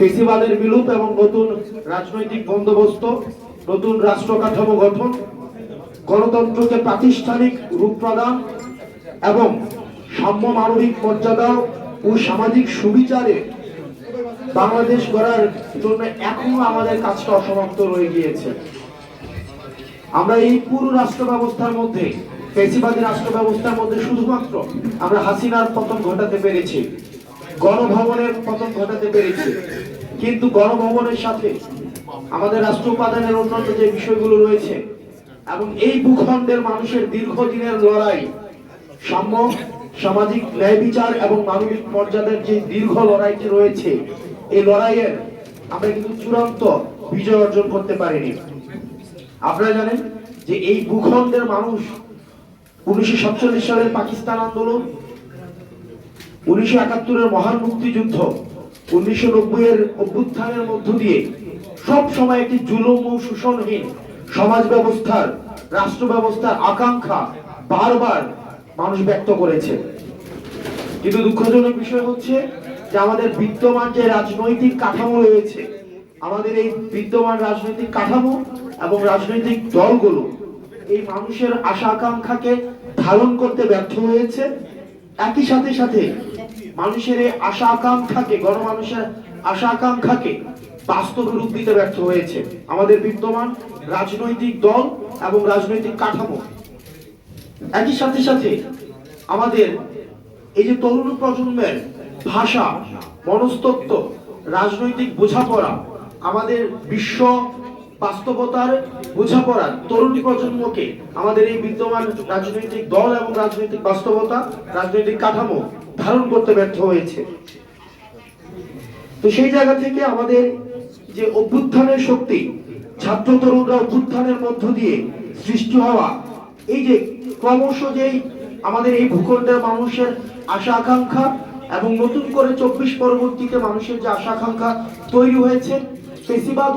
ফেসিবাদের বিলুপ এবং নতুন রাজনৈতিক বন্দোবস্ত, নতুন রাষ্ট্র কাঠামো গঠন, গণতন্ত্রকে প্রাতিষ্ঠানিক রূপ প্রদান এবং সাম্য মানবিক মর্যাদা ও সামাজিক সুবিচারে বাংলাদেশ গড়ার জন্য এখনও আমাদের কাজটা অসমাপ্ত রয়ে গিয়েছে। আমরা এই পুরো রাষ্ট্র ব্যবস্থার মধ্যে ফেসিবাদী রাষ্ট্র ব্যবস্থার মধ্যে শুধুমাত্র আমরা হাসিনার পতন ঘটাতে পেরেছি, গণভবনের পতন ঘটাতে পেরেছি। কিন্তু গণভবনের সাথে আমাদের রাষ্ট্র উপাদানের উন্নত যে বিষয়গুলো রয়েছে এবং এই ভূখণ্ডের মানুষের দীর্ঘদিনের লড়াই, সাম্য, সামাজিক ন্যায় বিচার এবং মানবিক মর্যাদার যে দীর্ঘ লড়াইটি রয়েছে, এই লড়াইয়ের আমরা কিন্তু চূড়ান্ত বিজয় অর্জন করতে পারিনি। আপনারা জানেন যে এই ভূখণ্ডের মানুষ উনিশশো সাতচল্লিশ সালের পাকিস্তান আন্দোলন, উনিশশো একাত্তরের মহান মুক্তিযুদ্ধ উনিশশো নব্বই এর অভ্যুত্থানের মধ্য দিয়ে সব সময় একটি জুলুম ও শোষণহীন সমাজ ব্যবস্থার, রাষ্ট্র ব্যবস্থার আকাঙ্ক্ষা বারবার মানুষ ব্যক্ত করেছে। কিন্তু দুঃখজনক বিষয় হচ্ছে যে আমাদের বিদ্যমান যে রাজনৈতিক কাঠামো রয়েছে, আমাদের এই বিদ্যমান রাজনৈতিক কাঠামো এবং রাজনৈতিক দলগুলো এই মানুষের আশা আকাঙ্ক্ষাকে ধারণ করতে ব্যর্থ হয়েছে। একই সাথে সাথে মানুষের এই আশা আকাঙ্ক্ষাকে, গণমানুষের আশা আকাঙ্ক্ষাকে বাস্তবে রূপ দিতে ব্যর্থ হয়েছে আমাদের বিদ্যমান রাজনৈতিক দল এবং রাজনৈতিক কাঠামো। একই সাথে সাথে আমাদের এই যে তরুণ প্রজন্মের ভাষা, মনস্তত্ত্ব, রাজনৈতিক বোঝাপড়া, আমাদের বিশ্ব বাস্তবতার বোঝাপড়া তরুণ প্রজন্মকে আমাদের এই বিদ্যমান রাজনৈতিক দল এবং রাজনৈতিক বাস্তবতা, রাজনৈতিক কাঠামো ধারণ করতে ব্যর্থ হয়েছে। তো সেই জায়গা থেকে আমাদের যে অভ্যুত্থানের শক্তি, ছাত্র তরুণরা অভ্যুত্থানের মধ্য দিয়ে সৃষ্টি হওয়া, এই যে ক্রমশ যেই আমাদের এই ভূখণ্ডের মানুষের আশা আকাঙ্ক্ষা এবং নতুন করে চব্বিশ পরবর্তীতে মানুষের যে আশা আকাঙ্ক্ষা তৈরি হয়েছে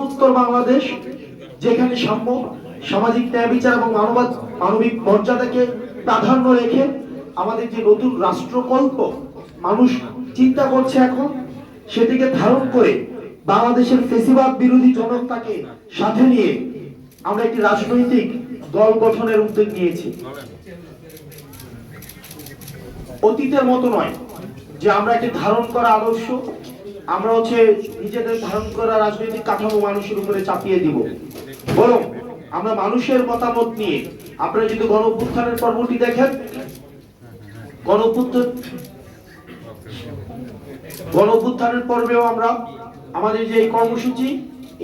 উত্তর বাংলাদেশ যেখানে সাম্য সামাজিক ন্যায় বিচার এবং মানবাদ মানবিক মর্যাদাকে প্রাধান্য রেখে আমাদের যে নতুন রাষ্ট্রকল্প, মানুষ চিন্তা করছে এখন, সেটিকে ধারণ করে বাংলাদেশের ফেসিবাদ বিরোধী জনতাকে সাথে নিয়ে আমরা একটি রাজনৈতিক দল গঠনের উদ্যোগ নিয়েছি। অতীতের মতো নয় যে আমরা একটি ধারণ করা আদর্শ আমরা হচ্ছে নিজেদের ধারণ করা রাজনৈতিক কাঠামো মানুষের উপরে চাপিয়ে দিব। বরং আমরা মানুষের মতামত নিয়ে, আপনারা যদি গণ অভ্যুত্থানের পর্বটি দেখেন, গণ অভ্যুত্থান গণ অভ্যুত্থানের পর্বেও আমরা আমাদের যে কর্মসূচি,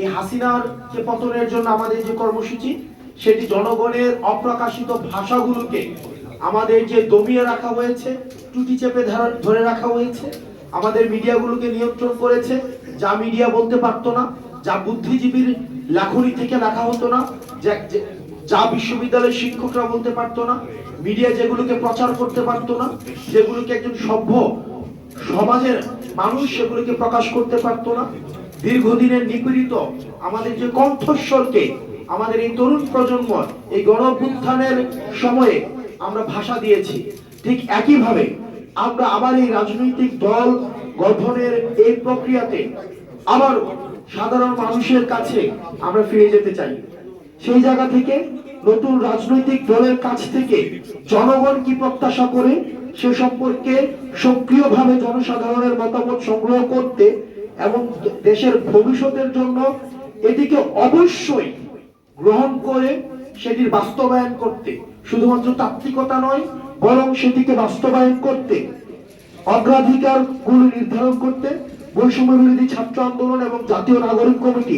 এই হাসিনার যে পতনের জন্য আমাদের যে কর্মসূচি, সেটি জনগণের অপ্রকাশিত ভাষাগুলোকে আমাদের যে দমিয়ে রাখা হয়েছে, টুটি চেপে ধরে রাখা হয়েছে আমাদের মিডিয়াগুলোকে নিয়ন্ত্রণ করেছে। যা মিডিয়া বলতে পারতো না, যা বুদ্ধিজীবীর লেখনী থেকে লেখা হতো না, যা- বিশ্ববিদ্যালয়ের শিক্ষকরা বলতে পারতো না, মিডিয়া যেগুলোকে প্রচার করতে পারতো না যেগুলোকে একজন সভ্য সমাজের মানুষ সেগুলোকে প্রকাশ করতে পারতো না। দীর্ঘদিনের নিপীড়িত আমাদের যে কণ্ঠস্বরকে, আমাদের এই তরুণ প্রজন্ম, এই গণভ্যুত্থানের সময়ে আমরা ভাষা দিয়েছি। ঠিক একইভাবে আমরা আবার এই রাজনৈতিক দল গঠনের এই প্রক্রিয়াতে আবার সাধারণ মানুষের কাছে আমরা ফিরে যেতে চাই। সেই জায়গা থেকে নতুন রাজনৈতিক দলের কাছ থেকে জনগণ কি প্রত্যাশা করে সে সম্পর্কে সক্রিয়ভাবে জনসাধারণের মতামত সংগ্রহ করতে এবং দেশের ভবিষ্যতের জন্য এটিকে অবশ্যই গ্রহণ করে সেটির বাস্তবায়ন করতে। শুধুমাত্র তাত্ত্বিকতা নয় বরং সেটিকে বাস্তবায়ন করতে, অগ্রাধিকারগুলো নির্ধারণ করতে বৈষম্য বিরোধী ছাত্র আন্দোলন এবং জাতীয় নাগরিক কমিটি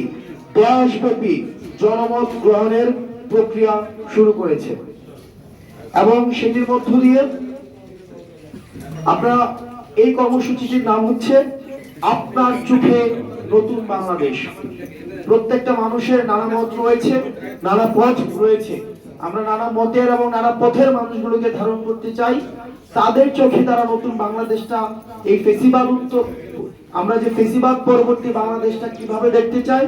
দেশব্যাপী জনমত গ্রহণের প্রক্রিয়া শুরু করেছে। এবং সেটির মধ্য দিয়ে আমরা এই কর্মসূচিটির নাম হচ্ছে আপনার চোখে নতুন বাংলাদেশ। প্রত্যেকটা মানুষের নানা মত রয়েছে, নানা পথ রয়েছে। আমরা নানা মতের এবং নানা পথের মানুষগুলোকে ধারণ করতে চাই। তাদের চোখে তারা নতুন বাংলাদেশটা, এই ফেসিবাদ আমরা যে ফেসিবাদ পরবর্তী বাংলাদেশটা কীভাবে দেখতে চাই,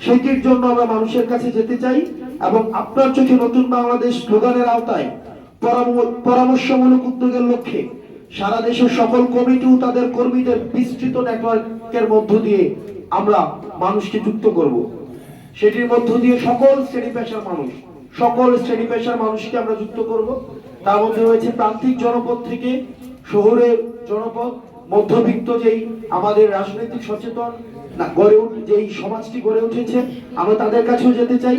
সেটির জন্য আমরা মানুষের কাছে যেতে চাই এবং আপনার চোখে নতুন বাংলাদেশ স্লোগানের আওতায় পরাম- পরামর্শমূলক উদ্যোগের লক্ষ্যে সারা দেশের সকল কমিটি ও তাদের কর্মীদের বিস্তৃত নেটওয়ার্কের মধ্য দিয়ে আমরা মানুষকে যুক্ত করব। সেটির মধ্য দিয়ে সকল শ্রেণি পেশার মানুষ সকল শ্রেণি পেশার মানুষকে আমরা যুক্ত করব। তার মধ্যে রয়েছে প্রান্তিক জনপদ থেকে শহরের জনপদ, মধ্যবিত্ত যেই আমাদের রাজনৈতিক সচেতন না, গড়ে যেই সমাজটি গড়ে উঠেছে, আমরা তাদের কাছেও যেতে চাই।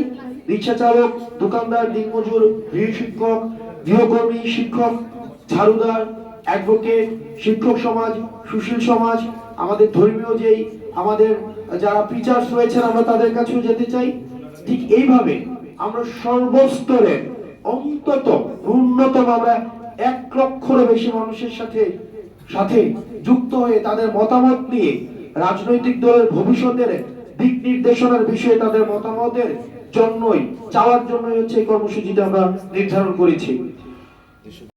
রিক্সা চালক দোকানদার, দিনমজুর, গৃহ শিক্ষক, গৃহকর্মী, শিক্ষক, ঝাড়ুদার, অ্যাডভোকেট, শিক্ষক সমাজ, সুশীল সমাজ, আমাদের ধর্মীয় যেই আমাদের যারা টিচার্স রয়েছেন, আমরা তাদের কাছেও যেতে চাই। ঠিক এইভাবে আমরা সর্বস্তরে, অন্তত ন্যূনতম এক লক্ষের বেশি মানুষের সাথে সাথে যুক্ত হয়ে তাদের মতামত নিয়ে রাজনৈতিক দলের ভবিষ্যতের দিক নির্দেশনার বিষয়ে তাদের মতামতের জন্যই, চাওয়ার জন্যই হচ্ছে এই কর্মসূচিটা আমরা নির্ধারণ করেছি।